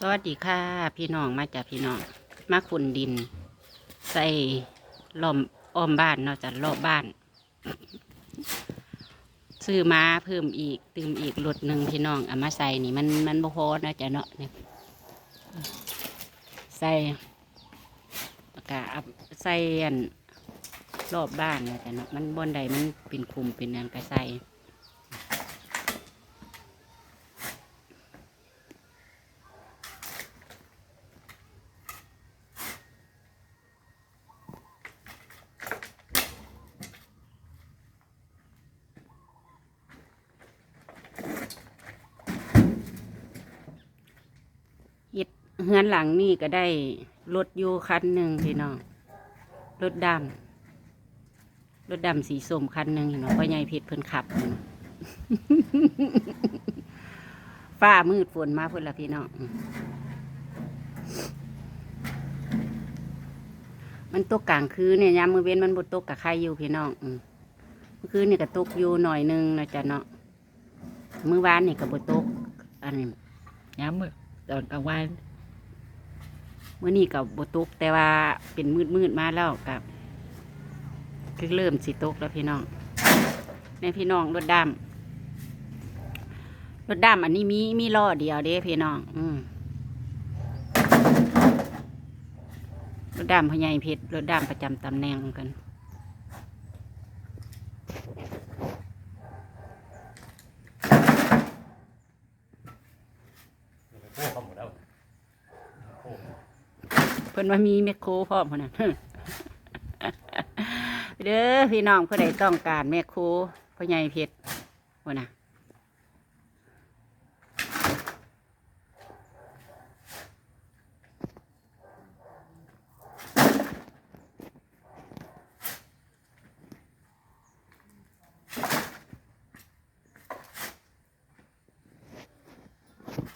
สวัสดีค่ะ พี่น้องมาจากพี่น้อง มาขุนดิน ใส่ล้อมอ้อมบ้านเนาะจากรอบบ้าน ซื้อมาเพิ่มอีกตืมอีกรถหนึ่งพี่น้องเอามาใส่นี่มันมันบ่พอนะจ๊ะเนาะเนี่ยใส่กะเอาใส่อันรอบบ้านนะจ๊ะเนาะมันบนใดมันเป็นคุมเป็นอันก็ใส่ เฮือนหลังนี่ก็ได้รถยูคันหนึ่งพี่น้องรถดำรถดำสีส้มคันหนึ่งเห็นไหมพ่อใหญ่เพชรเพิ่นขับอยู่ฟ้ามืดฝนมาเพิ่นละพี่น้องมันตกกลางคืนเนี่ยยามมือเว้นมันบดตกกับใครอยู่พี่น้องอืมเมื่อคืนนี่ก็ตกอยู่หน่อยหนึงนะจ๊ะเนาะมือวานนี่ก็บดตกอันนี้ย้ำมื้อตอนกลางวัน เมื่อนี้กับบตกแต่ว่าเป็นมืดมืดมาแล้วกับคือเริ่มสิตกแล้วพี่น้องในพี่น้องรถดำรถดำอันนี้มีมีล้อเดียวเด้พี่น้อง อืมรถดำพญายเพชรรถดำประจำตำแหน่งกัน โอ้เขาหมดแล้วโอ้ เพิ่นว่ามีแมคโครพร้อมพุ่นน่ะเด้อพี่น้องผู้ใดต้องการแมคโครพ่อใหญายเพชรพุ่นน่ะ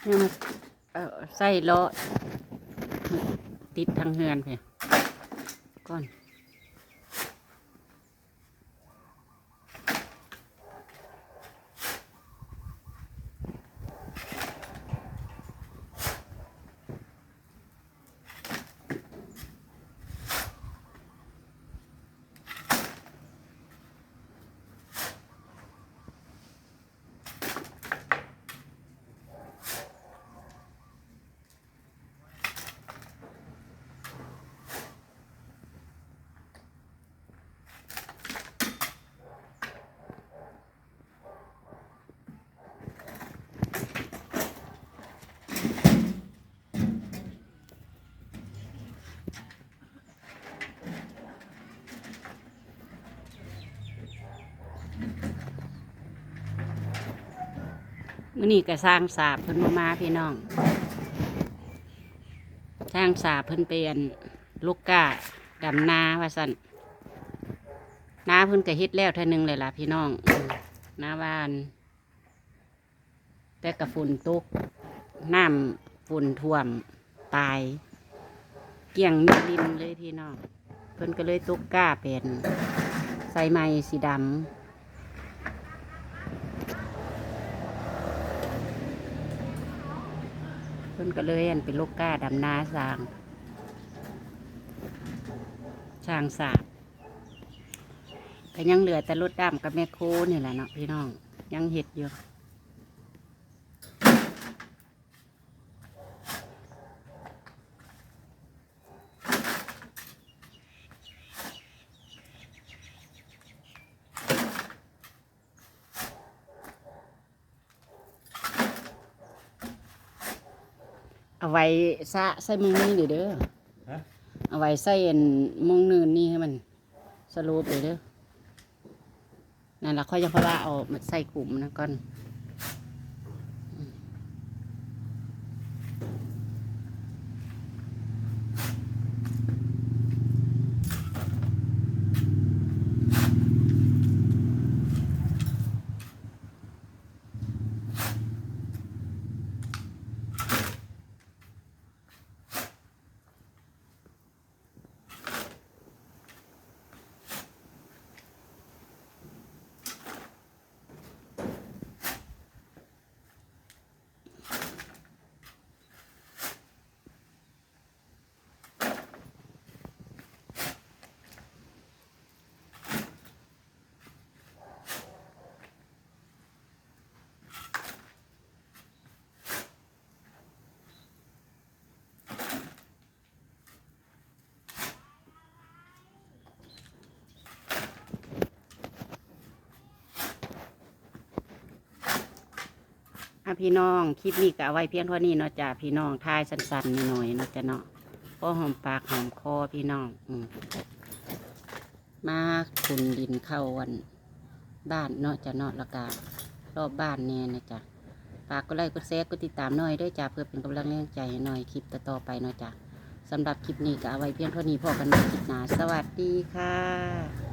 เนี่ยมันเออใส่ล้อ ติดทางเฮือนเพียก่อน มื่อนี้ก็สร้างสาบเพิ่นมามาพี่น้อง สร้างสาบเพิ่นเป็นลูกกาดำนาว่าสันนาเพิ่นก็เฮ็ดแล้วเท่านึงเลยล่ะพี่น้องนาบ้าน แต่กระฝุ่นตกน้ำฝุ่นท่วมตาย เกี่ยงมีดินเลยพี่น้อง เพิ่นก็เลยตกก้าเป็นใส่ไม้สีดำ พิ่นก็เลยอันเป็นลูกก้าดำนาสร้างสร้างสาบก็ยังเหลือแต่รถดำกับแม่โคนี่แหละเนาะพี่น้องยังเห็ดอยู่ เอาไว้ซะใส่มุงนี่เด้อเด้อฮะเอาไว้ใส่อันมุงนืนนี่ให้มันสโลปเลยเด้อนั่นละค่อยจะเพราะว่าเอามาใส่กลุ่มนะก่อน อะพี่น้องคลิปนี้ก็เอาไว้เพียงเท่านี้เนาะจ้ะพี่น้องทายสั้นๆหน่อยๆเนาะจ้ะเนาะพอหอมปากหอมคอพี่น้อง อืมมาขุนดินเข้าวัน บ้านเนาะจ้ะเนาะแล้วก็รอบบ้านเนี่ยนะจ๊ะฝากกดไลค์กดแชร์กดติดตามหน่อยด้วยจ้ะเพื่อเป็นกำลังแรงใจให้หน่อยคลิปต่อๆไปเนาะจ้ะสำหรับคลิปนี้ก็เอาไว้เพียงเท่านี้พอกันในคลิปหน้าสวัสดีค่ะ